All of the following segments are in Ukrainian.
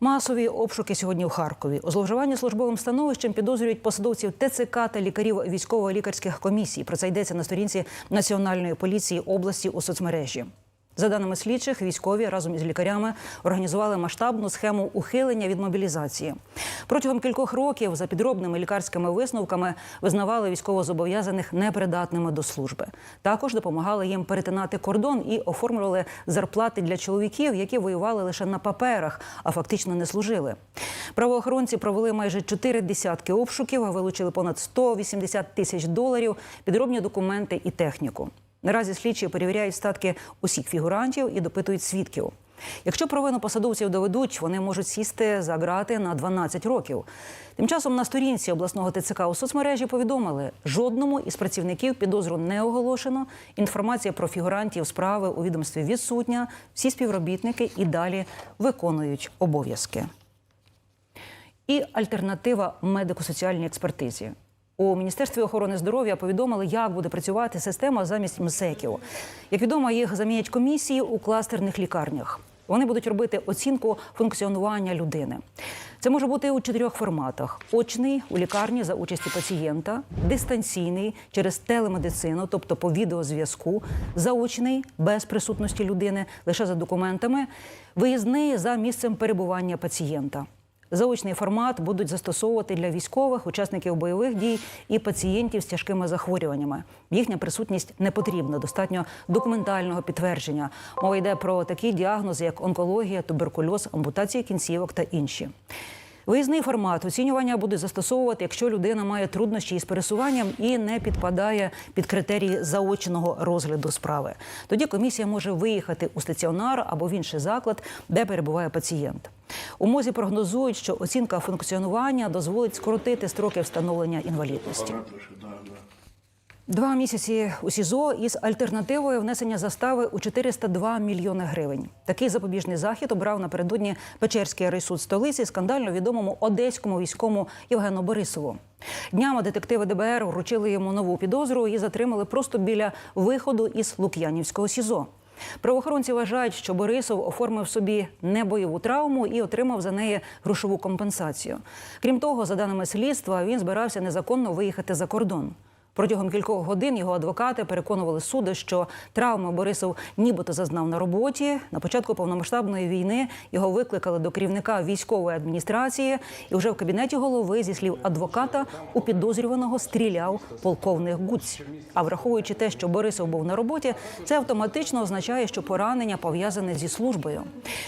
Масові обшуки сьогодні в Харкові. У службовим становищем підозрюють посадовців ТЦК та лікарів військово-лікарських комісій. Про це йдеться на сторінці Національної поліції області у соцмережі. За даними слідчих, військові разом із лікарями організували масштабну схему ухилення від мобілізації. Протягом кількох років за підробними лікарськими висновками визнавали військовозобов'язаних непридатними до служби. Також допомагали їм перетинати кордон і оформлювали зарплати для чоловіків, які воювали лише на паперах, а фактично не служили. Правоохоронці провели майже чотири десятки обшуків, вилучили понад 180 тисяч доларів, підробні документи і техніку. Наразі слідчі перевіряють статки усіх фігурантів і допитують свідків. Якщо провину посадовців доведуть, вони можуть сісти за грати на 12 років. Тим часом на сторінці обласного ТЦК у соцмережі повідомили, жодному із працівників підозру не оголошено. Інформація про фігурантів справи у відомстві відсутня. Всі співробітники і далі виконують обов'язки. І альтернатива медико-соціальній експертизі. У міністерстві охорони здоров'я повідомили, як буде працювати система замість МСЕКів. Як відомо, їх замінять комісії у кластерних лікарнях. Вони будуть робити оцінку функціонування людини. Це може бути у чотирьох форматах: очний у лікарні за участі пацієнта, дистанційний через телемедицину, тобто по відеозв'язку, заочний без присутності людини, лише за документами, виїзний за місцем перебування пацієнта. Заочний формат будуть застосовувати для військових, учасників бойових дій і пацієнтів з тяжкими захворюваннями. Їхня присутність не потрібна, достатньо документального підтвердження. Мова йде про такі діагнози, як онкологія, туберкульоз, ампутації кінцівок та інші. Виїзний формат оцінювання буде застосовувати, якщо людина має труднощі із пересуванням і не підпадає під критерії заочного розгляду справи. Тоді комісія може виїхати у стаціонар або в інший заклад, де перебуває пацієнт. У мозі прогнозують, що оцінка функціонування дозволить скоротити строки встановлення інвалідності. Два місяці у СІЗО із альтернативою внесення застави у 402 мільйони гривень. Такий запобіжний захід обрав напередодні Печерський райсуд столиці скандально відомому одеському військовому Євгену Борисову. Днями детективи ДБР вручили йому нову підозру і затримали просто біля виходу із Лук'янівського СІЗО. Правоохоронці вважають, що Борисов оформив собі небойову травму і отримав за неї грошову компенсацію. Крім того, за даними слідства, він збирався незаконно виїхати за кордон. Протягом кількох годин його адвокати переконували суди, що травми Борисов нібито зазнав на роботі. На початку повномасштабної війни його викликали до керівника військової адміністрації, і вже в кабінеті голови, зі слів адвоката, у підозрюваного стріляв полковник Гуць. А враховуючи те, що Борисов був на роботі, це автоматично означає, що поранення пов'язане зі службою,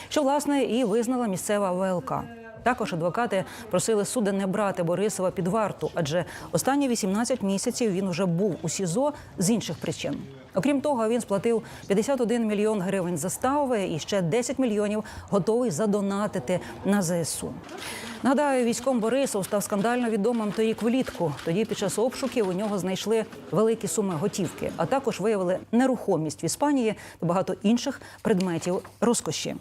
що власне і визнала місцева ВЛК. Також адвокати просили суди не брати Борисова під варту, адже останні 18 місяців він вже був у СІЗО з інших причин. Окрім того, він сплатив 51 мільйон гривень застави і ще 10 мільйонів готовий задонатити на ЗСУ. Нагадаю, військом Борисов став скандально відомим торік влітку. Тоді під час обшуків у нього знайшли великі суми готівки, а також виявили нерухомість в Іспанії та багато інших предметів розкоші.